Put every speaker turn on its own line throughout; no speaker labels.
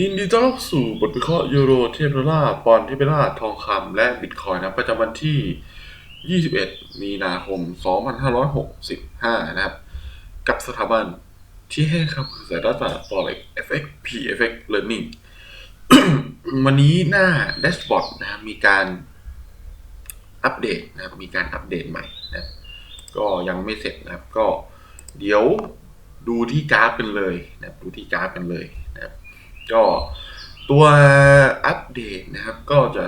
ยินดีต้อนรับสู่บทวิเคราะห์ยูโรเทียบดอลลาร์ปอนด์เทียบดอลลาร์ทองคำและบิตคอยน์นะประจำวันที่ 21 มีนาคม 2565 นะครับ กับสถาบันที่ให้คำปรึกษาด้านตลาด Forex FX PFX Learning วันนี้หน้าแดชบอร์ดนะครับมีการอัปเดตนะครับมีการอัปเดตใหม่นะก็ยังไม่เสร็จนะครับ ก็เดี๋ยวดูที่กราฟกันเลยนะครับดูที่กราฟกันเลยนะครับ ก็ตัวอัปเดตนะครับ ก็จะ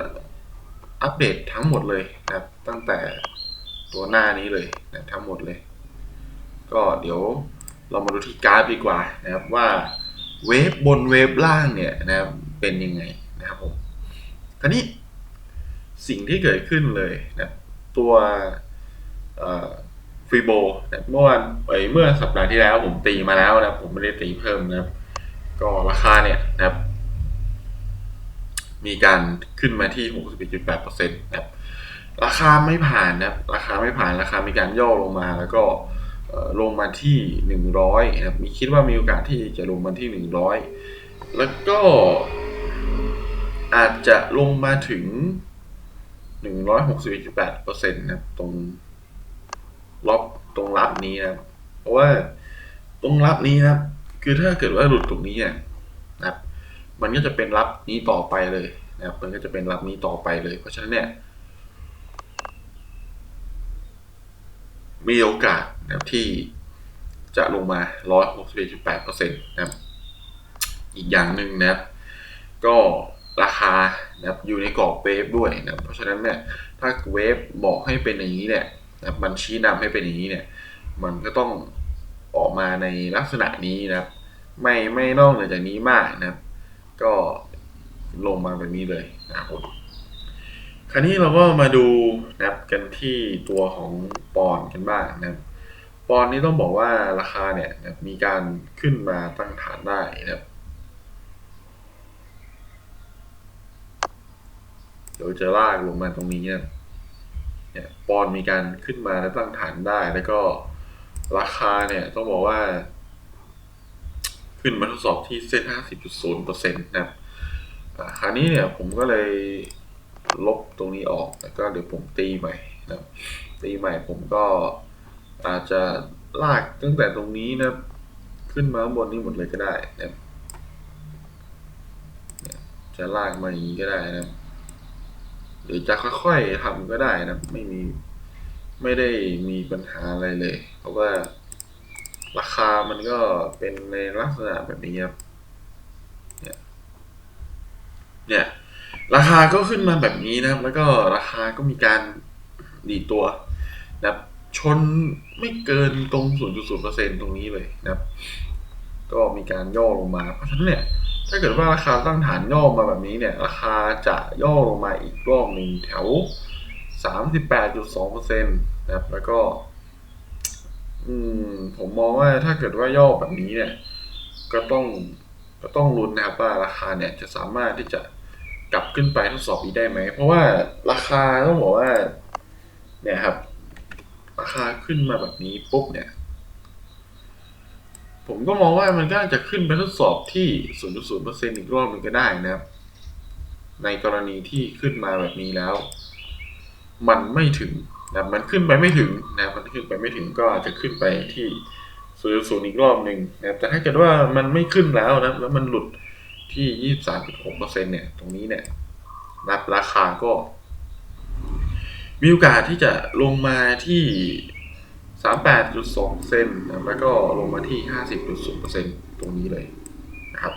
อัปเดตทั้งหมดเลยนะครับ ตั้งแต่ตัวหน้านี้เลยนะทั้งหมดเลย ก็เดี๋ยวเรามาดูที่กราฟดีกว่านะครับว่าเวฟบนเวฟล่างเนี่ยนะครับเป็นยังไงนะครับผมคราวนี้สิ่งที่เกิดขึ้นเลยนะตัวฟรีโบนะเมื่อวันเอ้ยเมื่อสัปดาห์ที่แล้วผมตีมาแล้วนะผมไม่ได้ตีเพิ่มนะครับ ก็ราคาเนี่ยนะครับ มีการขึ้นมาที่ 61.8%นะครับราคาไม่ผ่านนะครับ ราคาไม่ผ่านราคามีการย่อลงมาแล้วก็ลงมาที่ 100นะครับ มีคิดว่ามีโอกาสที่จะลงมาที่ 100 แล้วก็อาจจะลงมาถึง 161.8%นะครับตรงล็อบตรงรับนี้นะครับ เพราะว่าตรงรับนี้นะครับ คือถ้าเกิดว่าหลุดตรงนี้เนี่ยนะครับมันก็จะเป็นรับนี้ต่อไปเลยนะครับ มันก็จะเป็นรับนี้ต่อไปเลย เพราะฉะนั้นเนี่ยมีโอกาสนะครับที่จะลงมา 161.8%นะครับ อีกอย่างหนึ่งนะครับ ก็ราคานะครับอยู่ในกรอบเวฟด้วยนะครับเพราะฉะนั้นเนี่ยถ้าเวฟบอกให้เป็นอย่างนี้เนี่ยนะมันชี้นำให้เป็นอย่างนี้เนี่ย มันก็ต้องออกมาในลักษณะนี้นะครับ ไม่ไม่นอกเหนือจากนี้มากนะครับ ก็ลงมาแบบนี้เลยนะครับคราวนี้เราก็มาดูนะครับกันที่ตัวของปอนกันบ้างนะครับปอนนี้ต้องบอกว่าราคาเนี่ยนะมีการขึ้นมาตั้งฐานได้นะครับเดี๋ยวจะลากลงมาตรงนี้นะเนี่ยปอนมีการขึ้นมาและตั้งฐานได้ แล้วก็ราคาเนี่ยต้องบอกว่า ขึ้นมาทดสอบที่เส้น 50.0%นะครับคราวนี้เนี่ยผมก็เลยลบตรงนี้ออก แล้วก็เดี๋ยวผมตีใหม่นะตีใหม่ผมก็อาจจะลากตั้งแต่ตรงนี้นะขึ้นมาบนนี้หมดเลยก็ได้นะจะลากมาอย่างนี้ก็ได้นะหรือจะค่อยๆทำก็ได้นะไม่มีไม่ได้มีปัญหาอะไรเลย เพราะว่า ราคามันก็เป็นในลักษณะแบบนี้ครับเนี่ยเนี่ย ราคาก็ขึ้นมาแบบนี้นะครับ แล้วก็ราคาก็มีการดีตัวนะครับชนไม่เกินตรง 0.0%ตรงนี้เลยนะครับ ก็มีการย่อลงมา เพราะฉะนั้นเนี่ย ถ้าเกิดว่าราคาตั้งฐานย่อมาแบบนี้เนี่ย ราคาจะย่อลงมาอีกรอบหนึ่งแถว 38.2%นะครับ แล้วก็ อืม ผมมองว่าถ้าเกิดว่าย่อแบบนี้เนี่ย ก็ต้องก็ต้องลุ้นนะครับว่าราคาเนี่ยจะสามารถที่จะกลับขึ้นไปทดสอบอีกได้ไหม เพราะว่าราคาต้องบอกว่า เนี่ยครับ ราคาขึ้นมาแบบนี้ปุ๊บเนี่ย ผมก็มองว่ามันก็จะขึ้นไปทดสอบที่0.0%อีกรอบหนึงก็ได้นะครับ ในกรณีที่ขึ้นมาแบบนี้แล้ว มันไม่ถึง นะมันขึ้นไปไม่ถึงนะมันขึ้นไปไม่ถึงก็อาจจะขึ้นไปที่ศูนย์ศูนย์อีกรอบหนึ่งนะแต่ถ้าเกิดว่ามันไม่ขึ้นแล้วนะแล้วมันหลุดที่ยี่สามจุดหกเปอร์เซ็นเนี่ยตรงนี้เนี่ยนับราคาก็มีโอกาสที่จะลงมาที่สามแปดจุดสองเซนนะแล้วก็ลงมาที่ห้าสิบจุดศูนย์เปอร์เซ็นตรงนี้เลยนะครับ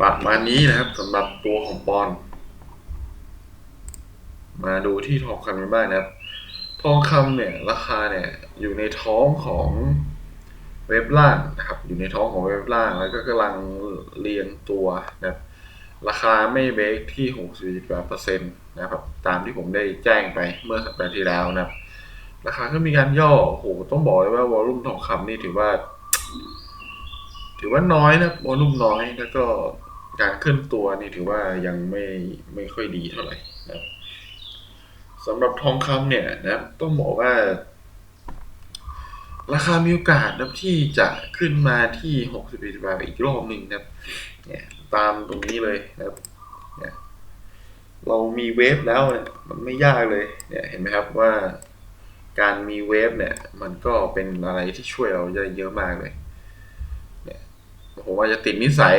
ประมาณนี้นะครับสำหรับตัวของปอน มาดูที่ทองคำกันบ้างนะครับ ทองคำเนี่ยราคาเนี่ยอยู่ในท้องของเว็บล่างนะครับ อยู่ในท้องของเว็บล่าง แล้วก็กำลังเรียงตัวนะครับราคาไม่เบรกที่68%นะครับ ตามที่ผมได้แจ้งไปเมื่อสัปดาห์ที่แล้วนะครับ ราคาก็มีการย่อโอ้โหต้องบอกเลยว่าวอลุ่มทองคำนี่ถือว่า ถือว่าน้อยนะวอลลุ่มน้อยแล้วก็ การเคลื่อนตัวนี่ถือว่ายังไม่ไม่ค่อยดีเท่าไหร่นะครับสำหรับทองคำเนี่ยนะต้องบอกว่า ราคามีโอกาสนะที่จะขึ้นมาที่61บาทอีกรอบหนึ่งนะเนี่ยตามตรงนี้เลยนะครับเนี่ยเรามีเวฟแล้วเนี่ยมันไม่ยากเลยเนี่ยเห็นไหมครับว่าการมีเวฟเนี่ย มันก็เป็นอะไรที่ช่วยเราได้เยอะมากเลยเนี่ยผมว่าจะติดนิสัย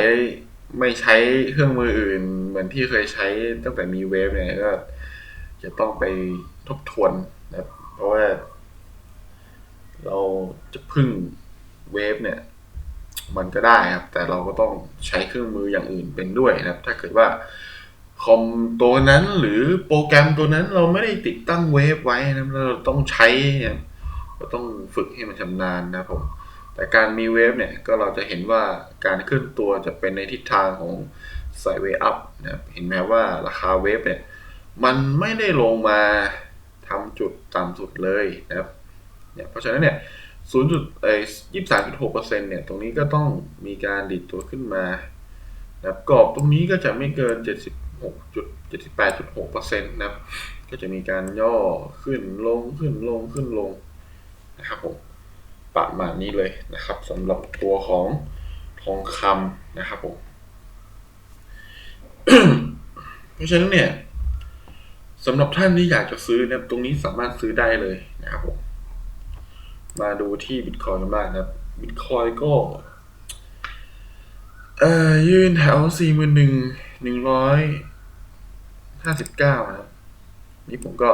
ไม่ใช้เครื่องมืออื่น เหมือนที่เคยใช้ตั้งแต่มีเวฟเนี่ยก็จะต้องไปทบทวนนะเพราะว่า เราจะพึ่งเวฟเนี่ย มันก็ได้ครับ แต่เราก็ต้องใช้เครื่องมืออย่างอื่นเป็นด้วยนะครับ ถ้าเกิดว่าคอมตัวนั้นหรือโปรแกรมตัวนั้นเราไม่ได้ติดตั้งเวฟไว้นะเราต้องใช้เนี่ยเราต้องฝึกให้มันชำนาญนะผม แต่การมีเวฟเนี่ยก็เราจะเห็นว่าการขึ้นตัวจะเป็นในทิศทางของไซเวอัพนะครับเห็นไหมว่าราคาเวฟเนี่ยมันไม่ได้ลงมาทำจุดต่ำสุดเลยนะครับเนี่ยเพราะฉะนั้นเนี่ย 0. จุดเอ่ยี่สามจุดหกเปอร์เซ็นต์เนี่ยตรงนี้ก็ต้องมีการดิดตัวขึ้นมานะครับกรอบตรงนี้ก็จะไม่เกินเจ็ดสิบหกจุดเจ็ดสิบแปดจุดหกเปอร์เซ็นต์นะครับก็จะมีการย่อขึ้นลงขึ้นลงขึ้นลงนะครับผม ประมาณนี้เลยนะครับสำหรับตัวของทองคำนะครับผมเพราะฉะนั้นเนี่ยสำหรับท่านที่อยากจะซื้อเนี่ยตรงนี้สามารถซื้อได้เลยนะครับผมมาดูที่บิตคอยกันบ้างนะบบิตคอยก็เอ่อยืนแถวสี่หมื่นหนึ่งหนึ่งร้อยห้าสิบเก้านะครับนี่ผมก็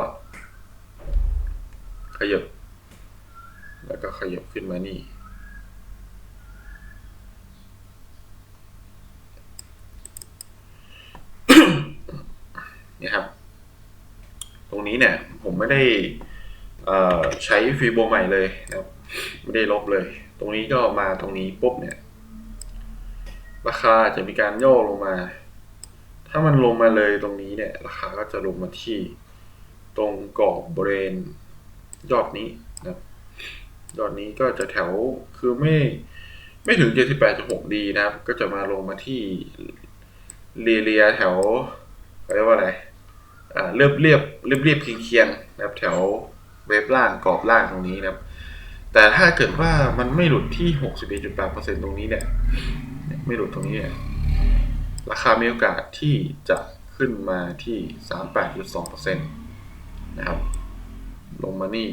ขยับ แล้วก็ขยับขึ้นมานี่ นี่ครับ ตรงนี้เนี่ย ผมไม่ได้ใช้ฟีโบใหม่เลยนะครับ ไม่ได้ลบเลย ตรงนี้ก็มาตรงนี้ปุ๊บเนี่ย ราคาจะมีการย่อลงมา ถ้ามันลงมาเลยตรงนี้เนี่ย ราคาก็จะลงมาที่ตรงกรอบบริเวณยอดนี้นะครับ ยอดนี้ก็จะแถวคือไม่ไม่ถึง 78.6ดีนะครับ ก็จะมาลงมาที่เรียเรียแถวเขาเรียกว่าอะไรอ่าเรียบเรียบเรียบเรียบเคียงเคียงๆนะครับ แถวเวฟล่างกรอบล่างตรงนี้นะครับ แต่ถ้าเกิดว่ามันไม่หลุดที่ 61.8%ตรงนี้เนี่ย ไม่หลุดตรงนี้เนี่ยราคามีโอกาสที่จะขึ้นมาที่ 38.2%นะครับ ลงมานี่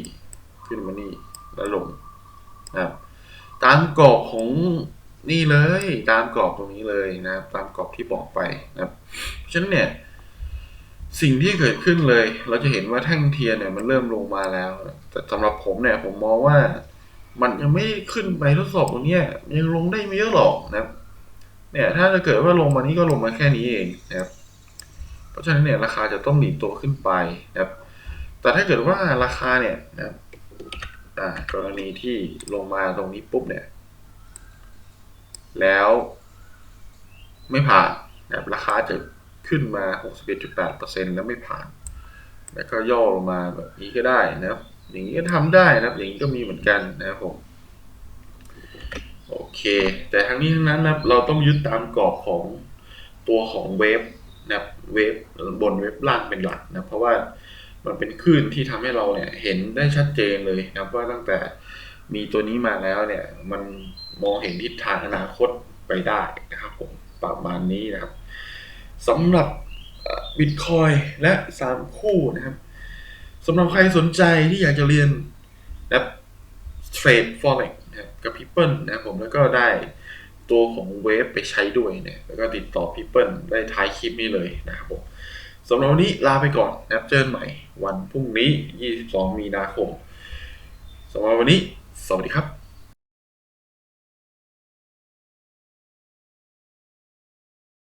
ขึ้นมานี่ แล้วลงนะครับตามกรอบของนี่เลยตามกรอบตรงนี้เลยนะครับ ตามกรอบที่บอกไปนะครับฉะนั้นเนี่ยสิ่งที่เกิดขึ้นเลย เราจะเห็นว่าแท่งเทียนเนี่ยมันเริ่มลงมาแล้ว แต่สำหรับผมเนี่ยผมมองว่ามันยังไม่ขึ้นไปทดสอบตรงนี้ยังลงได้ไม่เยอะหรอกนะครับ เนี่ยถ้าจะเกิดว่าลงมานี้ก็ลงมาแค่นี้เองนะครับ เพราะฉะนั้นเนี่ยราคาจะต้องดีตัวขึ้นไปนะครับ แต่ถ้าเกิดว่าราคาเนี่ยนะครับ กรณีที่ลงมาตรงนี้ปุ๊บเนี่ย แล้วไม่ผ่านนะครับราคาจะขึ้นมา 61.8%แล้วไม่ผ่าน แล้วก็ย่อลงมาแบบนี้ก็ได้นะครับ อย่างนี้ก็ทำได้นะครับ อย่างนี้ก็มีเหมือนกันนะครับผม โอเค แต่ทั้งนี้ทั้งนั้นนะเราต้องยึดตามกรอบของตัวของเวฟนะครับ เวฟบนเวฟล่างเป็นหลักนะ เพราะว่า มันเป็นคลื่นที่ทำให้เราเนี่ยเห็นได้ชัดเจนเลยนะครับว่าตั้งแต่มีตัวนี้มาแล้วเนี่ย มันมองเห็นทิศทางอนาคตไปได้นะครับผมประมาณนี้นะครับสำหรับบิตคอยและ 3 คู่นะครับสำหรับใครสนใจที่อยากจะเรียนนะครับเทรด forex นะครับกับ People นะครับผมแล้วก็ได้ตัวของเวฟไปใช้ด้วยเนี่ยแล้วก็ติดต่อ People ได้ท้ายคลิปนี้เลยนะครับผม สำหรับวันนี้ลาไปก่อนนะเจอกันใหม่วันพรุ่งนี้ 22 มีนาคมสำหรับวันนี้ สวัสดีครับ